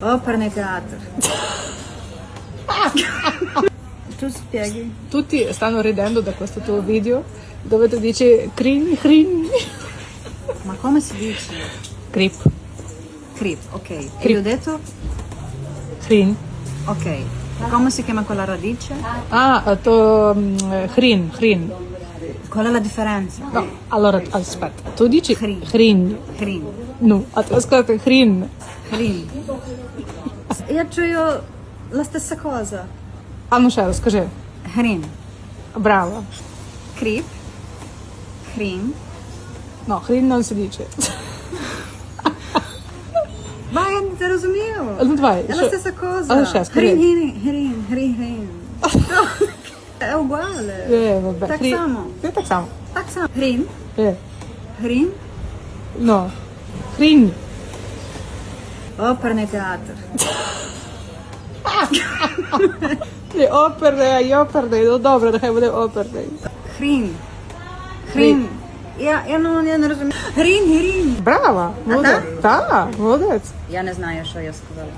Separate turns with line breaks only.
Оперний театр. Tu spieghi?
Tutti stanno ridendo da questo tuo video dove tu dici crin, crin.
Ma come si dice?
Creep,
Creep, ok. E
Creep.
io ho detto?
crin.
Ok. Come si chiama quella radice?
Ah, to, mm, crin, crin.
Qual è la differenza?
No, allora aspetta, tu dici
Crin.
crin.
Crin.
No, ascolta, crin.
Crin. Io io la stessa cosa.
А ну ще раз, скажи. Браво.
Creep. Crin.
No, crin non si dice.
Ma io розумію.
Ну давай.
La stessa cosa.
Але ще, скажи.
Crin, crin, crin, crin, crin. È uguale.
Е, vabbè.
Так само.
Ти так само.
Так само. Crin.
Е,
Crin.
no. Crin.
Оперний театр.
Не оперний, а й оперний. Ну добре, нехай буде оперний.
Хрін. Хрін. Я, я, ну, я не розумію. Грін, грін.
Браво! Молодець. Так, молодець.
Я не знаю, що я сказала.